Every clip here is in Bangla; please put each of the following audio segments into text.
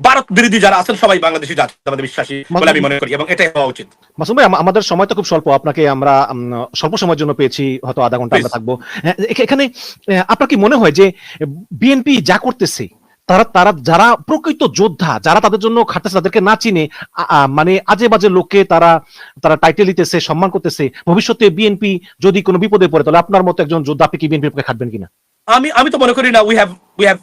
ভারত বিরোধী যারা আছেন সবাই বাংলাদেশি জাতীয়তাবাদী বিশ্বাসী বলে আমি মনে করি এবং এটাই হওয়া উচিত। মাসুম ভাই আমাদের সময় তো খুব স্বল্প আপনাকে আমরা স্বল্প সময়ের জন্য পেয়েছি হয়তো আধা ঘণ্টা আমরা থাকব। হ্যাঁ, এখানে আপনার কি মনে হয় যে বিএনপি যা করতেছে তারা তারা যারা প্রকৃত যোদ্ধা যারা তাদের জন্য খাটতেছে তাদেরকে না চিনে মানে আজে বাজে লোককে তারা তারা টাইটেল দিতেছে সম্মান করতেছে ভবিষ্যতে বিএনপি যদি কোনো বিপদে পড়ে তাহলে আপনার মতো একজন যোদ্ধা আপনি কি বিএনপির পক্ষে খাটবেন কিনা? আমি আমি তো মনে করি না we have we have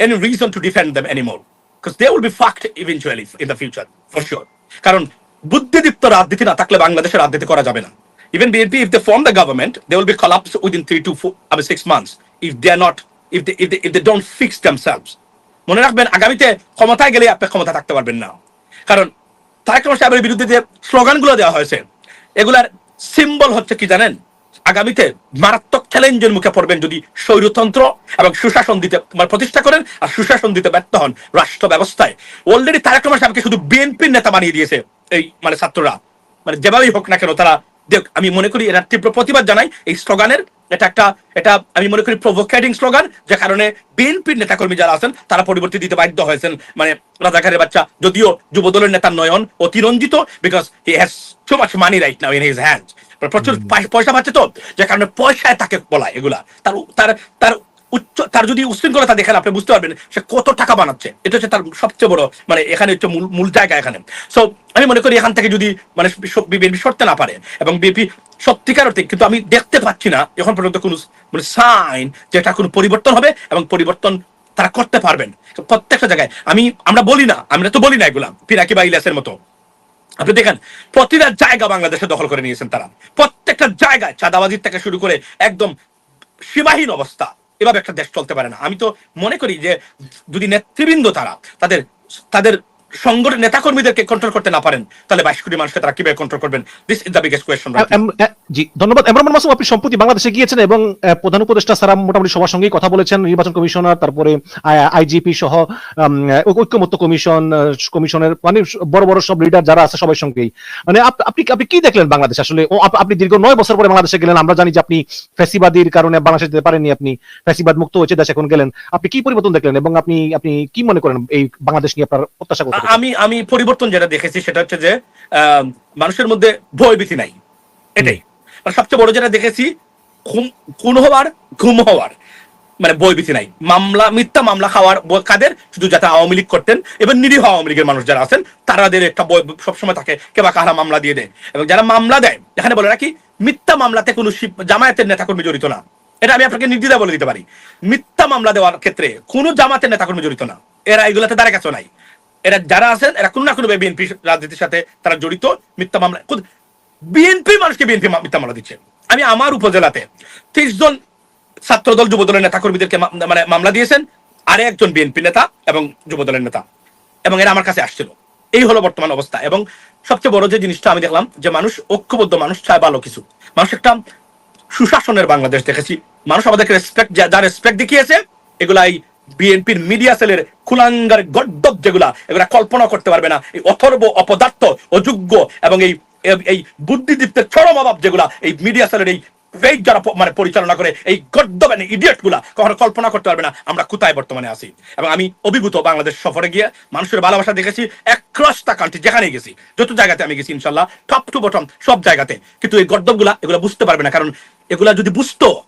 any reason to defend them anymore because they will be fucked eventually in the future for sure কারণ বুদ্ধিদীপ্ত রাজনীতি না থাকলে বাংলাদেশে রাজনীতি করা যাবে না। Even BNP if they form the government they will be collapse within three two four six months if they are not if they if they if they don't fix themselves মনে রাখবেন, আগামীতে ক্ষমতায় গেলে আপনি ক্ষমতা থাকতে পারবেন না। কারণ তারেক রহমান সাহেবের বিরুদ্ধে যে স্লোগানগুলো দেওয়া হয়েছে, এগুলার সিম্বল হচ্ছে কি জানেন? আগামীতে মারাত্মক চ্যালেঞ্জের মুখে পড়বেন যদি স্বৈরতন্ত্র এবং সুশাসন দিতে মানে প্রতিষ্ঠা করেন আর সুশাসন দিতে ব্যর্থ হন রাষ্ট্র ব্যবস্থায়। অলরেডি তারেক রহমান সাহেবকে শুধু বিএনপির নেতা বানিয়ে দিয়েছে এই মানে ছাত্ররা। মানে যেভাবেই হোক না কেন তারা দেখ, আমি মনে করি এরা তীব্র প্রতিবাদ জানাই এই স্লোগানের। এটা একটা, এটা আমি মনে করি প্রভোকেটিং স্লোগান যে কারণে বিএনপির নেতাকর্মী যারা আছেন, তারা পরিবর্তন দিতে বাধ্য হয়েছেন। মানে রাজাকারের বাচ্চা, যদিও যুবদলের নেতা নয়ন অতিরঞ্জিত because he has too much money right now in his hand প্রচুর পয়সা পাচ্ছে তো যে কারণে পয়সায় তাকে বলায় এগুলা। তার তার তার উচ্চ, তার যদি উশৃঙ্খলতা দেখেন, আপনি বুঝতে পারবেন সে কত টাকা বানাচ্ছে। এটা হচ্ছে তার সবচেয়ে বড় মানে এখানে হচ্ছে মূল মূল জায়গা এখানে। সো আমি মনে করি এখান থেকে যদি মানে বিএনপি সরতে না পারে, এবং বিএনপি সত্যিকার অর্থে, কিন্তু আমি দেখতে পাচ্ছি না, এখন পর্যন্ত কোনো মানে সাইন যে এটা কোনো পরিবর্তন হবে, এবং পরিবর্তন তারা করতে পারবেন। প্রত্যেকটা জায়গায়, আমি, আমরা বলি না, আমরা তো বলি না এগুলা পিনাকি বা ইলাসের মতো। আপনি দেখেন, প্রতিটা জায়গা বাংলাদেশে দখল করে নিয়েছেন তারা। প্রত্যেকটা জায়গায় চাঁদাবাজির থেকে শুরু করে একদম সীমাহীন অবস্থা। এভাবে একটা দেশ চলতে পারে না। আমি তো মনে করি যে যদি নেতৃবৃন্দ তারা তাদের তাদের সংগঠন নেতাকর্মীদেরকে কন্ট্রোল করতে না পারেন, তাহলে বাইশ কোটি মানুষকে তারা কীভাবে কন্ট্রোল করবেন? দিস ইজ দ্য বিগেস্ট এ- জি, ধন্যবাদ। এমরান মাসুম, আপনি সম্প্রতি বাংলাদেশে গিয়েছেন এবং প্রধান উপদেষ্টা সারা মোটামুটি সবার সঙ্গেই কথা বলেছেন। নির্বাচন কমিশনার, তারপরে আইজিপি সহ ঐক্যমত্য কমিশন কমিশনের মানে বড় বড় সব লিডার যারা আছে সবার সঙ্গেই। মানে আপনি আপনি কি দেখলেন বাংলাদেশ? আসলে, ও আপনি দীর্ঘ নয় বছর পরে বাংলাদেশে গেলেন। আমরা জানি যে আপনি ফ্যাসিবাদীর কারণে বাংলাদেশে যেতে পারেননি আপনি। ফ্যাসিবাদ মুক্ত হয়েছে, দেশ এখন গেলেন। আপনি কি পরিবর্তন দেখলেন এবং আপনি আপনি কি মনে করেন এই বাংলাদেশ নিয়ে আপনার প্রত্যাশা করতে আমি আমি পরিবর্তন যেটা দেখেছি সেটা হচ্ছে যে মানুষের মধ্যে ভয়ভীতি নাই। এটাই। সবচেয়ে বড় যেটা দেখেছি, খুন হওয়ার, ঘুম হওয়ার মানে বইভীতি নাই। মামলা, মিথ্যা মামলা খাওয়ার কাদের? শুধু যাতে আওয়ামী লীগ করতেন। এবং নিরীহ আওয়ামী লীগের মানুষ যারা আছেন, তারাদের একটা বই সবসময় থাকে কেবা কাহারা মামলা দিয়ে দেয়। এবং যারা মামলা দেয়, এখানে বলে রাখি, মিথ্যা মামলাতে কোনো জামায়াতের নেতাকর্মী জড়িত না। এটা আমি আপনাকে নির্দ্বিধা বলে দিতে পারি। মিথ্যা মামলা দেওয়ার ক্ষেত্রে কোনো জামাতের নেতা নেতাকর্মী জড়িত না। এরা এগুলাতে দ্বারা কাছে নাই। এরা যারা আছেন, এরা কোনো না কোনো বিএনপি রাজনীতির সাথে, তারা জড়িত, মিথ্যা মামলা বিএনপি মানুষকে বিএনপি মিথ্যা মামলা দিচ্ছে। আমি আমার উপজেলাতে তেইশ জন ছাত্রদল যুবদলের নেতা কর্মীদেরকে মানে মামলা দিয়েছেন, আরে একজন বিএনপি নেতা এবং যুবদলের নেতা। এবং এরা আমার কাছে আসছিল। এই হলো বর্তমান অবস্থা। এবং সবচেয়ে বড় যে জিনিসটা আমি দেখলাম, যে মানুষ ঐক্যবদ্ধ, মানুষ চায় ভালো কিছু। মানুষ একটা সুশাসনের বাংলাদেশ দেখেছি। মানুষ আমাদেরকে রেসপেক্ট যা রেসপেক্ট দেখিয়েছে, এগুলাই বিএনপির মিডিয়া সেলের কুলাঙ্গার গড্ডব যেগুলা, এগুলা কল্পনা করতে পারবে না। এই অথর্ব, অপদার্থ, অযোগ্য এবং এই, এই- বুদ্ধিদীপ্তের চরম অভাব যেগুলা এই মিডিয়া সেলের এই ফেক যারা মানে পরিচালনা করে, এই গদ্য মানে ইডিয়টগুলা কখনো কল্পনা করতে পারবে না। আমরা কোথায় বর্তমানে আছি? এবং আমি অভিভূত বাংলাদেশ সফরে গিয়ে মানুষের ভালোবাসা দেখেছি অ্যাক্রস দা কান্ট্রি যেখানে গেছি। যত জায়গাতে আমি গেছি ইনশাল্লাহ টপ টু বটম সব জায়গাতে। কিন্তু এই গদ্দবগুলা এগুলা বুঝতে পারবে না, কারণ এগুলা যদি বুঝতো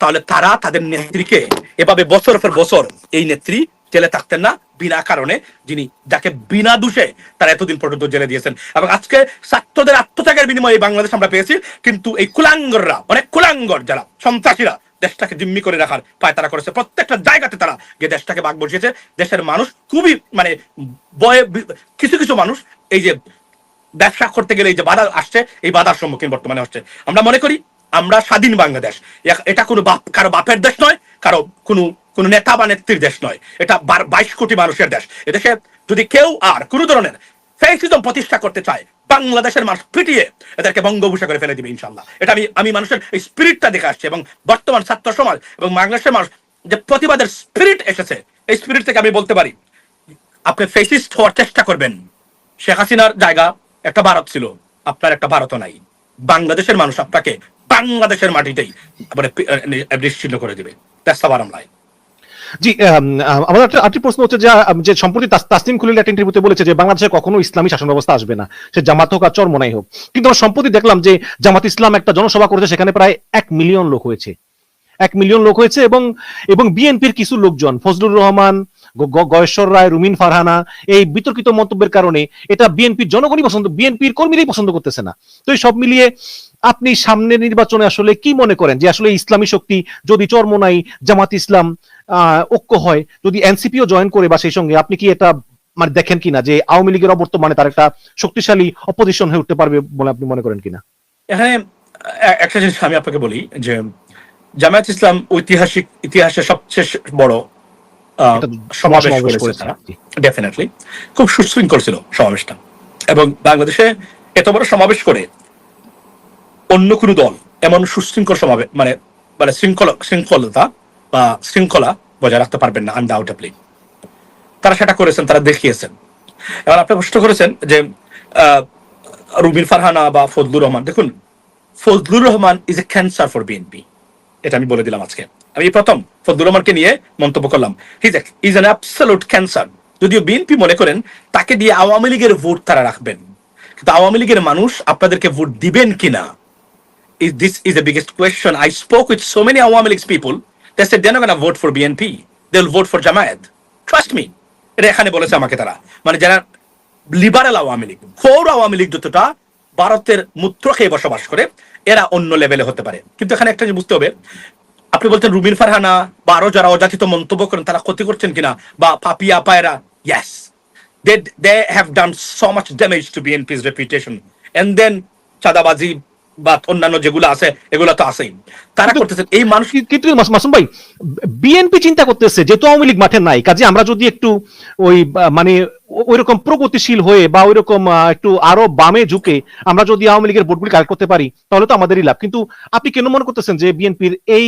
তাহলে তারা তাদের নেত্রীকে এভাবে বছর পর বছর এই নেত্রী জেলে থাকতেন না, বিনা কারণে যিনি যাকে বিনা দোষে তারা এতদিন পর্যন্ত জেলে দিয়েছেন। এবং আজকে ছাত্রদের আত্মত্যাগের বিনিময়ে বাংলাদেশ আমরা পেয়েছি, কিন্তু এই কুলাঙ্গররা, অনেক কুলাঙ্গর যারা, সন্ত্রাসীরা দেশটাকে জিম্মি করে রাখার পায় তারা করেছে। প্রত্যেকটা জায়গাতে তারা যে দেশটাকে বাগ বসিয়েছে, দেশের মানুষ খুবই মানে বয়ে কিছু কিছু মানুষ এই যে ব্যবসা করতে গেলে এই যে বাধা আসছে, এই বাধার সম্মুখীন বর্তমানে হচ্ছে। আমরা মনে করি আমরা স্বাধীন বাংলাদেশ। এটা কোনো বাপ কারও বাপের দেশ নয়, কারও কোনো কোনো নেতা বা নেত্রীর দেশ নয়। এটা বাইশ কোটি মানুষের দেশ। এদেশে যদি কেউ আর কোনো ধরনের ফেসিজম প্রতিষ্ঠা করতে চায়, বাংলাদেশের মানুষ পিটিয়ে এদেরকে বঙ্গভূষা করে ফেলে দিবে ইনশাল্লাহ। এটা আমি আমি মানুষের এই স্পিরিটটা দেখে আসছি এবং বর্তমান ছাত্র সমাজ এবং বাংলাদেশের মানুষ যে প্রতিবাদের স্পিরিট এসেছে, এই স্পিরিট থেকে আমি বলতে পারি, আপনি ফেসিস্ট হওয়ার চেষ্টা করবেন। শেখ হাসিনার জায়গা একটা ভারত ছিল, আপনার একটা ভারতও নাই। বাংলাদেশের মানুষ আপনাকে বাংলাদেশের মাটিতেই মানে নিশ্চিন্ন করে দেবে। বারাম লাইন জি আরেকটি প্রশ্ন হচ্ছে যে সম্প্রতি খুলিল একটা ইন্টারভিউতে বলেছে যে, বাংলাদেশে কখনো ইসলামী শাসন ব্যবস্থা আসবে না। সে জামাত হোক আর চরমনাই হোক। কিন্তু আমরা সম্প্রতি দেখলাম যে, জামাত ইসলাম একটা জনসভা করেছে, সেখানে প্রায় এক মিলিয়ন লোক হয়েছে। এক মিলিয়ন লোক হয়েছে এবং এবং বিএনপির কিছু লোকজন, ফজলুর রহমান গয়েশ্বর রায়, রুমিন ফারহানা, এই বিতর্কিত মন্তব্যের কারণে এটা বিএনপির জনগণই পছন্দ, বিএনপির কর্মীরাই পছন্দ করতেছে না। তো এই সব মিলিয়ে আপনি সামনের নির্বাচনে আসলে কি মনে করেন যে আসলে ইসলামী শক্তি যদি চরমনাই জামাত ইসলাম ঐক্য হয়, যদি এনসিপিও জয়েন করে বা সেই সঙ্গে, আপনি কি এটা মানে দেখেন কিনা যে আওয়ামী লীগের অবর্তমানে তার একটা শক্তিশালী অপোজিশন হয়ে উঠতে পারবে বলে আপনি মনে করেন কিনা? এখানে একটা জিনিস আমি আপনাকে বলি যে জামায়াত ইসলাম ঐতিহাসিক ইতিহাসে সবচেয়ে বড় সমাবেশ করেছে। ডেফিনেটলি খুব সুশৃঙ্খল ছিল সমাবেশটা। এবং বাংলাদেশে এত বড় সমাবেশ করে অন্য কোনো দল এমন সুশৃঙ্খল সমাবেশ মানে মানে শৃঙ্খল শৃঙ্খলতা বা শৃঙ্খলা বজায় রাখতে পারবেন না আনডাউটেবলি তারা সেটা করেছেন তারা দেখিয়েছেন। এবার আপনি প্রশ্ন করেছেন যে আহ, রুবিন ফারহানা বা ফজলুর রহমান দেখুন Fazlur Rahman is a cancer for BNP এটা আমি বলে দিলাম আজকে। আমি প্রথম ফজলুর রহমানকে নিয়ে মন্তব্য করলাম ইজ অ্যান অ্যাবসলুট ক্যান্সার যদিও বিএনপি মনে করেন, তাকে দিয়ে আওয়ামী লীগের ভোট তারা রাখবেন কিন্তু আওয়ামী লীগের মানুষ আপনাদেরকে ভোট দিবেন কিনা is this is the biggest question. I spoke with so many Awami League people. They said they're not going to vote for BNP. They'll vote for Jamaat. এটা এখানে বলেছে আমাকে তারা মানে যারা লিবারেল আওয়ামী লীগ ফোর আওয়ামী লীগ যতটা ভারতের মূত্র খেয়ে বসবাস করে, এরা অন্য লেভেলে হতে পারে কিন্তু এখানে একটা জিনিস বুঝতে হবে আপনি বলছেন রুবিন ফারহানা বা আরও যারা অযাচিত মন্তব্য করেন, তারা ক্ষতি করছেন কিনা? বা Papia Payra yes they they have done so much damage to BNP's reputation and then চাঁদাবাজি বা অন্যান্য যেগুলো আছে এগুলো তো আছেই। তারা করতেছেন এই মানুষ কিন্তু মাসুম ভাই বিএনপি চিন্তা করতেছে যেহেতু আওয়ামী লীগ মাঠে নাই কাজে আমরা যদি একটু ওই মানে ওই রকম প্রগতিশীল হয়ে বা ওই রকম একটু আরও বামে ঝুঁকে আমরা যদি আওয়ামী লীগের ভোটগুলি কালেক্ট করতে পারি তাহলে তো আমাদেরই লাভ। কিন্তু আপনি কেন মনে করতেছেন যে বিএনপির এই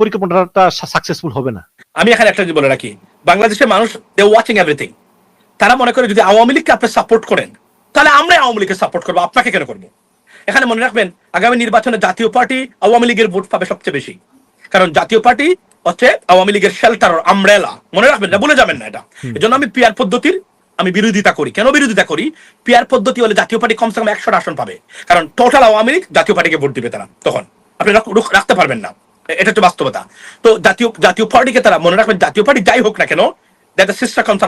পরিকল্পনাটা সাকসেসফুল হবে না? আমি এখানে একটা জিনিস বলে রাখি। বাংলাদেশের মানুষ দে ওয়াচিং এভরিথিং তারা মনে করে যদি আওয়ামী লীগকে আপনি সাপোর্ট করেন তাহলে আমরা আওয়ামী লীগকে সাপোর্ট করব আপনাকে কেন করব? এখানে মনে রাখবেন আগামী নির্বাচনে জাতীয় পার্টি আওয়ামী লীগের ভোট পাবে সবচেয়ে বেশি। কারণ জাতীয় পার্টি হচ্ছে আওয়ামী লীগের শেল্টার আমরেলা মনে রাখবেন না ভুলে যাবেন না এটা। এজন্য আমি পিয়ার পদ্ধতির আমি বিরোধিতা করি। কেন বিরোধিতা করি? পিয়ার পদ্ধতি হলে জাতীয় পার্টি কমসে কম একশো আসন পাবে। কারণ টোটাল আওয়ামী লীগ জাতীয় পার্টিকে ভোট দিবে তারা তখন। আপনি রাখ- রুখ- রাখতে পারবেন না। এটা হচ্ছে বাস্তবতা। তো জাতীয় জাতীয় পার্টিকে তারা মনে রাখবেন জাতীয় পার্টি যাই হোক না কেন তার বরং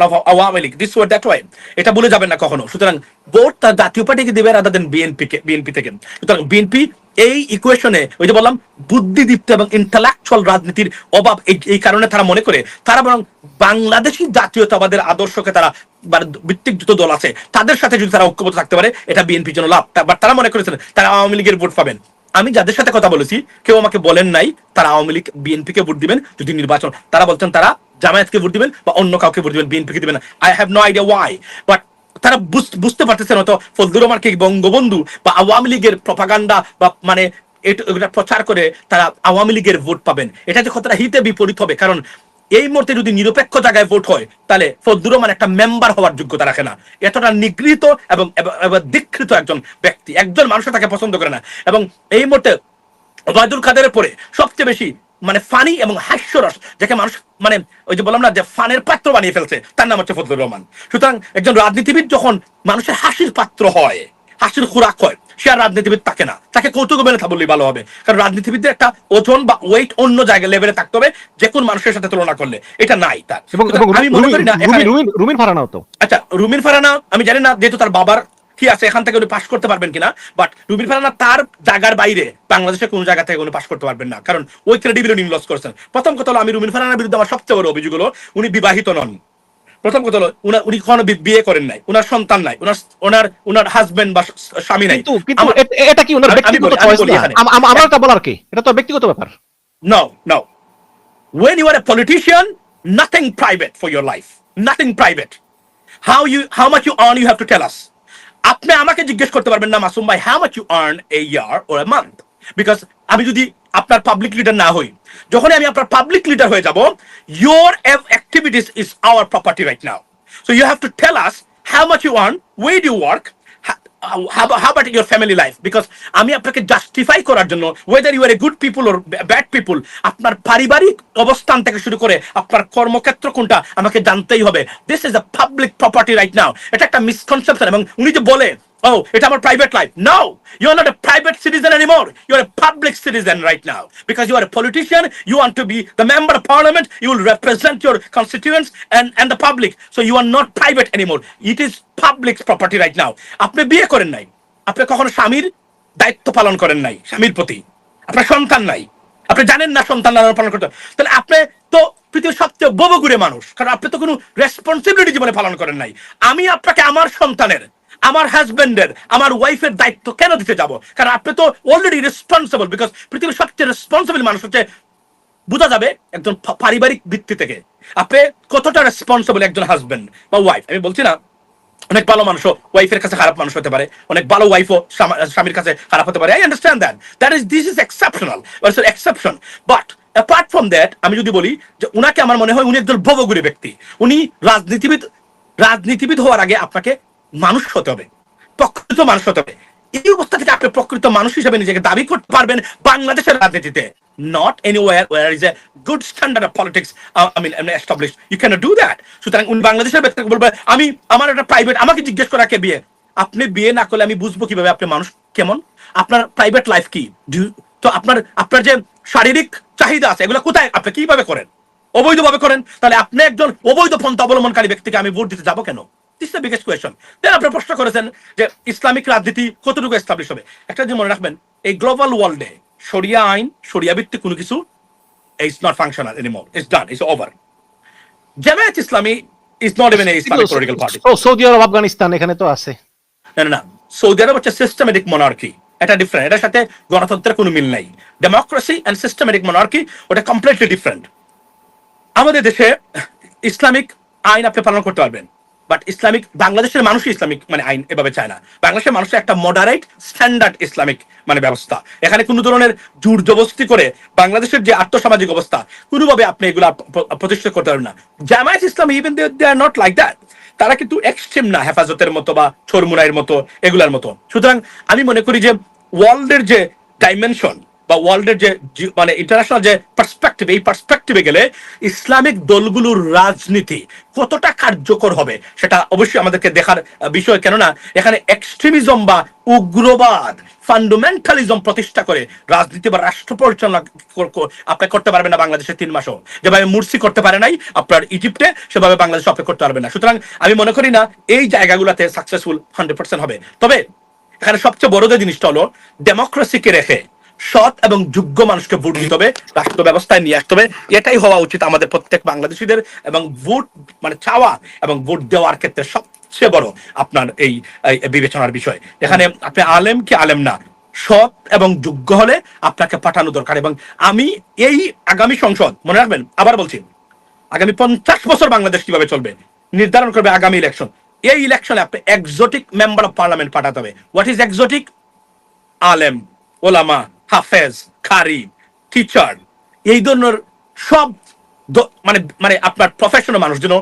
বাংলাদেশি জাতীয়তাবাদের আদর্শকে তারা বা ভিত্তিক যত দল আছে, তাদের সাথে যদি তারা ঐক্যবদ্ধ থাকতে পারে, এটা বিএনপির জন্য লাভ। বাট তারা মনে করেছেন, তারা আওয়ামী লীগের ভোট পাবেন। আমি যাদের সাথে কথা বলেছি, কেউ আমাকে বলেন নাই, তারা আওয়ামী লীগ বিএনপি কে ভোট দিবেন যদি নির্বাচন। তারা বলছেন, তারা জামায়াতকে ভোট দিবেন বা অন্য কাউকে ভোট দিবেন বিএনপি কে দিবেন I have no idea why but তারা বুঝ- বুঝতে পারতেছেন হয়তো ফজলুর রহমানকে বঙ্গবন্ধু বা আওয়ামী লীগের প্রপাগান্ডা বা মানে এটা- প্রচার করে তারা আওয়ামী লীগের ভোট পাবেন। এটা যে কতটা হিতে বিপরীত হবে, কারণ এই মুহূর্তে যদি নিরপেক্ষ জায়গায় ভোট হয়, তাহলে ফজলুর রহমান একটা মেম্বার হওয়ার যোগ্যতা রাখে না। এতটা নিগৃহীত এবং দীক্ষিত একজন ব্যক্তি, একজন মানুষ তাকে পছন্দ করে না। এবং এই মুহূর্তে ওবায়দুল কাদেরের পরে সবচেয়ে বেশি মানে ফানি এবং হাস্যরস যাকে মানুষ মানে ওই যে বললাম না যে ফানের পাত্র বানিয়ে ফেলছে তার নাম হচ্ছে ফজলুর রহমান। সুতরাং একজন রাজনীতিবিদ যখন মানুষের হাসির পাত্র হয় হাসির খোরাক হয় সে আর রাজনীতিবিদ থাকে না তাকে কৌতুক মেনে থা বললেই ভালো হবে। কারণ রাজনীতিবিদদের একটা ওজন বা ওয়েট অন্য জায়গায় লেভেলে থাকতে হবে যে কোন মানুষের সাথে তুলনা করলে এটা নাই তার। আমি মনে করি না রুমিন ফারানাও তো। আচ্ছা রুমিন ফারানা আমি জানি না যেহেতু তার বাবার কি আছে? এখান থেকে উনি পাশ করতে পারবেন কিনা? বাট রুমিন ফারানা তার জায়গার বাইরে বাংলাদেশের কোন জায়গা থেকে উনি পাশ করতে পারবেন না। কারণ ওই ক্রেডিবিলিটি লস করেছেন। প্রথম কথা হলো আমি রুমিন ফারানার বিরুদ্ধে আমার সবচেয়ে বড় অভিযোগ হলো উনি বিবাহিত নন। প্রথম কথা হলো উনি কখনো বিয়ে করেন নাই। উনার সন্তান নাই। উনার ওনার উনার হাজবেন্ড বা স্বামী নাই। কিন্তু এটা কি ওনার ব্যক্তিগত চয়েস আমার এটা বলার কি? এটা তো ব্যক্তিগত ব্যাপার। No, no. When you are a politician, nothing private for your life. Nothing private. How you how much you earn, you have to tell us. আপনি আমাকে জিজ্ঞেস করতে পারবেন না, মাসুম ভাই হ্যাঁ much you earn a year or a month because আমি যদি আপনার পাবলিক লিডার না হই যখন আমি আপনার পাবলিক লিডার হয়ে যাব your activities is our property right now so you have to tell us how much you earn where do work how about your family life? Because আমি আপনাকে জাস্টিফাই করার জন্য whether you are a good people or bad people আপনার পারিবারিক অবস্থান থেকে শুরু করে আপনার কর্মক্ষেত্র কোনটা আমাকে জানতেই হবে। This is a public property right now এটা একটা মিসকনসেপশন এবং উনি যে বলে ও এটা আমার private life no you are not a private citizen anymore you are a public citizen right now because you are a politician you want to be the member of parliament you will represent your constituents and and the public so you are not private anymore it is public property right now আপনি বিয়ে করেন নাই। আপনি কখনো স্বামীর দায়িত্ব পালন করেন নাই, স্বামীর প্রতি। আপনার সন্তান নাই। আপনি জানেন না সন্তান লালন পালন করতে। তাহলে আপনি তো পৃথিবীর সবচেয়ে ববগুড়ে মানুষ। কারণ আপনি তো কোনো রেসপন্সিবিলিটি জীবনে পালন করেন নাই। আমি আপনাকে আমার সন্তানের আমার হাজবেন্ডের, আমার ওয়াইফের দায়িত্ব কেন দিতে যাব? কারণ আপনি তো অলরেডি রেসপন্সিবল বিকজ পৃথিবীর সবচেয়ে রেসপন্সিবল মানুষ হচ্ছে, বোঝা যাবে, একজন পারিবারিক ভিত্তি থেকে। আপনি কতটা রেসপন্সিবল একজন হাজবেন্ড বা ওয়াইফ আমি বলছি না, অনেক ভালো মানুষও ওয়াইফের কাছে খারাপ মানুষ হতে পারে, অনেক ভালো ওয়াইফও স্বামীর কাছে খারাপ হতে পারে। I understand that that is this is exceptional exception but apart from that আমি যদি বলি যে উনাকে আমার মনে হয় উনি একজন ভবগুরি ব্যক্তি। উনি রাজনীতিবিদ রাজনীতিবিদ হওয়ার আগে আপনাকে মানুষ হতে হবে, প্রকৃত মানুষ হতে হবে। এই অবস্থা থেকে আপনি প্রকৃত মানুষ হিসেবে নিজেকে দাবি করতে পারবেন বাংলাদেশের রাজনীতিতে। Not anywhere where is a good standard of politics I mean establish you can do that সুতরাং উনি বাংলাদেশের ব্যক্তিকে বলবে, আমি, আমার একটা প্রাইভেট আমাকে জিজ্ঞেস করা কে বিয়ে? আপনি বিয়ে না করলে আমি বুঝব কীভাবে আপনি মানুষ কেমন? আপনার প্রাইভেট লাইফ কি? Do- তো আপনার আপনার যে শারীরিক চাহিদা আছে, এগুলো কোথায়? আপনি কীভাবে করেন? অবৈধভাবে করেন? তাহলে আপনি একজন অবৈধ পন্থা অবলম্বনকারী ব্যক্তিকে আমি ভোট দিতে যাব কেন? This the biggest question then আপনি প্রশ্ন করেছেন যে ইসলামিক রাজনীতি কতটুকু এস্টাবলিশ হবে? একটা জিনিস মনে রাখবেন এই গ্লোবাল ওয়ার্ল্ডে শরিয়া আইন শরিয়া ভিত্তিক কোনো কিছু it's not functional anymore it's done it's over Jamaat Islami is not even Islamic political party O, Saudi আরব আফগানিস্তান এখানে তো আছে। না না সৌদি আরব হচ্ছে সিস্টেমেটিক মনার্কি এটা ডিফারেন্ট এটার সাথে গণতন্ত্রের কোনো মিল নাই। ডেমোক্রেসি অ্যান্ড সিস্টেমেটিক মনার্কি ওটা কমপ্লিটলি ডিফারেন্ট আমাদের দেশে ইসলামিক আইন আপনি পালন করতে পারবেন। বাট ইসলামিক বাংলাদেশের মানুষই ইসলামিক মানে আইন এভাবে চায় না। বাংলাদেশের মানুষের একটা মডারেট স্ট্যান্ডার্ড ইসলামিক মানে ব্যবস্থা। এখানে কোনো ধরনের জোর জবস্তি করে বাংলাদেশের যে আর্থসামাজিক অবস্থা, কোনোভাবে আপনি এগুলো প্রতিষ্ঠা করতে পারবেন না। Jamaat Islam even they are not like that তারা কিন্তু এক্সট্রিম না, হেফাজতের মতো বা ছরমুনাইয়ের মতো, এগুলার মতো। সুতরাং আমি মনে করি যে ওয়ার্ল্ডের যে ডাইমেনশন বা ওয়ার্ল্ডের যে মানে ইন্টারন্যাশনাল যে পার্সপেক্টিভ এই পার্সপেক্টিভে গেলে ইসলামিক দলগুলোর রাজনীতি কতটা কার্যকর হবে সেটা অবশ্যই আমাদেরকে দেখার বিষয়। কেননা এখানে এক্সট্রিমিজম বা উগ্রবাদ ফান্ডামেন্টালিজম প্রতিষ্ঠা করে রাজনীতি বা রাষ্ট্র পরিচালনা আপনি করতে পারবেন না বাংলাদেশে তিন মাসও। যেভাবে মুরসি করতে পারে নাই আপনার ইজিপ্টে সেভাবে বাংলাদেশে আপনি করতে পারবেন না। সুতরাং আমি মনে করি না এই জায়গাগুলোতে সাকসেসফুল হান্ড্রেড পার্সেন্ট হবে। তবে এখানে সবচেয়ে বড় যে জিনিসটা হলো ডেমোক্রেসিকে রেখে সৎ এবং যোগ্য মানুষকে ভোট দিতে হবে রাষ্ট্র ব্যবস্থায় নিয়ে আসতে হবে। এটাই হওয়া উচিত আমাদের প্রত্যেক বাংলাদেশিদের এবং ভোট মানে চাওয়া এবং ভোট দেওয়ার ক্ষেত্রে সবচেয়ে বড় আপনার এই বিবেচনার বিষয়। এখানে আপনি আলেম কি আলেম না? সৎ এবং যোগ্য হলে আপনাকে পাঠানো দরকার এবং আমি এই আগামী সংসদ, মনে রাখবেন, আবার বলছি, আগামী পঞ্চাশ বছর বাংলাদেশ কীভাবে চলবে? নির্ধারণ করবে আগামী ইলেকশন এই ইলেকশনে আপনি এক্সোটিক মেম্বার অফ পার্লামেন্ট পাঠাতে হবে। হোয়াট ইজ এক্সোটিক আলেম, ওলামা হাফেজ খারি টিচার এই ধরনের সব মানে মানে আপনার প্রফেশনাল মানুষ যেন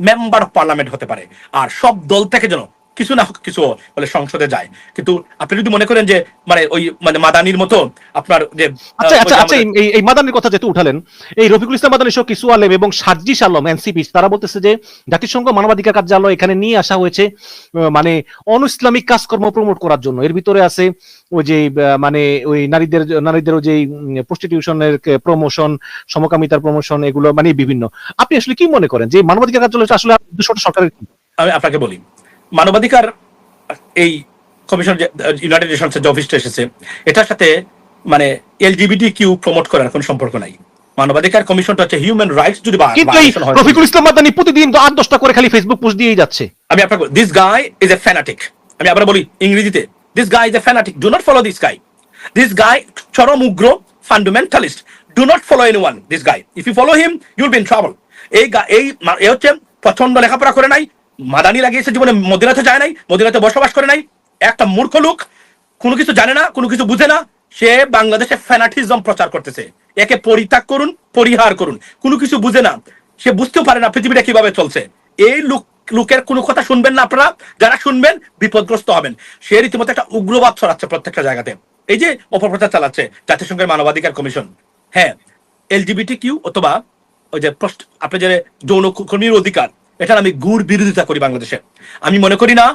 মেম্বার অফ পার্লামেন্ট হতে পারে। আর সব দল থেকে যেন কিছু না কিছু বলে সংসদে যায়। কিন্তু আপনি যদি মনে করেন যে মানে ওই মানে মাদানির মতো আপনার যে আচ্ছা আচ্ছা আচ্ছা এই এই মাদানির কথা যেহেতু উঠালেন এই রফিকুল ইসলাম মাদানি সহ কিছু আলেম এবং সার্জিস আলম এনসিপি তারা বলতেছে যে জাতিসংঘ মানবাধিকার কার্যালয় এখানে নিয়ে আসা হয়েছে মানে অন ইসলামিক কাজকর্ম প্রমোট করার জন্য। এর ভিতরে আছে ওই যে মানে ওই নারীদের নারীদের যে প্রস্টিটিউশনের প্রমোশন সমকামিতার প্রমোশন এগুলো মানে বিভিন্ন। আপনি আসলে কি মনে করেন যে মানবাধিকার কার্যালয় আসলে সরকারের আমি আপনাকে বলি মানবাধিকার এই কমিশন ইউনাইটেড নেশনসের যে অফিসটা এসেছে এটার সাথে মানে এলজিবিটি কিউ প্রমোট করার কোনো সম্পর্ক নাই। মানবাধিকার কমিশনটা হচ্ছে হিউম্যান রাইটস যদি রফিকুল ইসলাম মাদানি প্রতিদিন তো আট দশটা করে খালি ফেসবুক পোস্ট দিয়েই যাচ্ছে। আমি আপনাকে this guy is a fanatic আমি আবার বলি ইংরেজিতে this guy is a fanatic do not follow this guy this guy চরম উগ্র fundamentalist do not follow any one this guy if you follow him you'll be in trouble এই এই হচ্ছে প্রচণ্ড লেখাপড়া করে নাই মাদানি লাগিয়েছে জীবনে, মদিনাতে যায় নাই, মদিনাতে বসবাস করে নাই। একটা মূর্খ লোক, কোনো কিছু জানে না, কোনো কিছু বুঝে না, সে বাংলাদেশে ফ্যানাটিজম প্রচার করতেছে। একে পরিত্যাগ করুন, পরিহার করুন, কোনো কিছু বুঝে না। সে বুঝতেও পারে না পৃথিবীটা কীভাবে চলছে। এই লোক, লোকের কোন কথা শুনবেন না আপনারা, যারা শুনবেন, বিপদগ্রস্ত হবেন। সে রীতিমতো একটা উগ্রবাদ ছড়াচ্ছে প্রত্যেকটা জায়গাতে। এই যে অপপ্রচার চালাচ্ছে, জাতিসংঘের মানবাধিকার কমিশন হ্যাঁ এলজিবিটি কিউ অথবা ওই যে আপনি যে যৌন কর্মীর অধিকার এটার আমি গুড় বিরোধিতা করি বাংলাদেশে। আমি মনে করি না